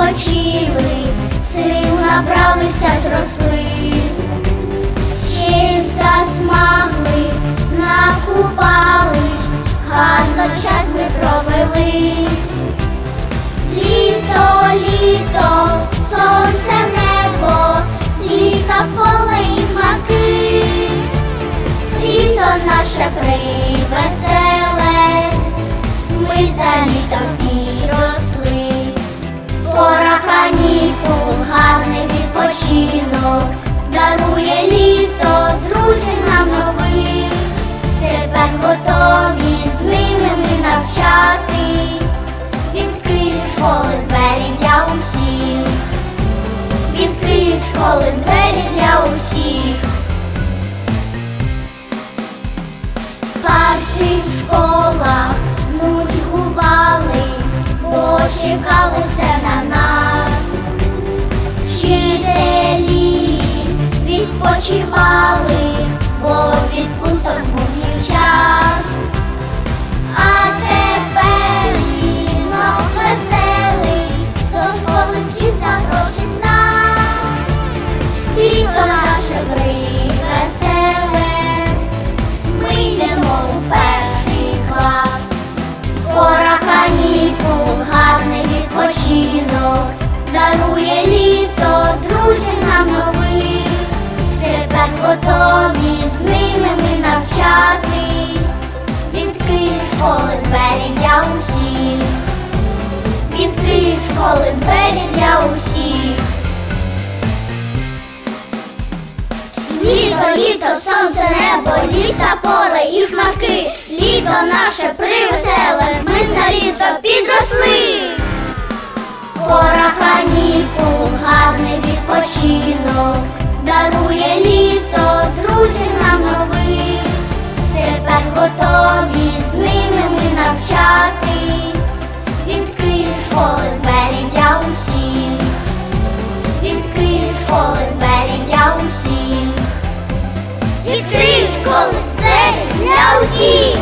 відпочили, сил набралися, зросли, ще засмагли, накупались, гарно час ми провели. Літо, літо, сонце, небо, ліс поле і хмарки. Літо наше привеселе, ми за літом Школи двері для усіх. Парти в школах нудьгували, бо чекали все на нас. Вчителі відпочивали, бо відпочинок, дарує літо, друзів нам нових. Тепер готові з ними ми навчатись. Відкриють школи двері для усіх. Відкриють школи двері для усіх. Літо, літо, сонце, небо, ліс та поле і хмарки. Літо наше привеселе, школи двері для усіх. Відкриють школи двері для усіх. Відкриють школи двері для усіх.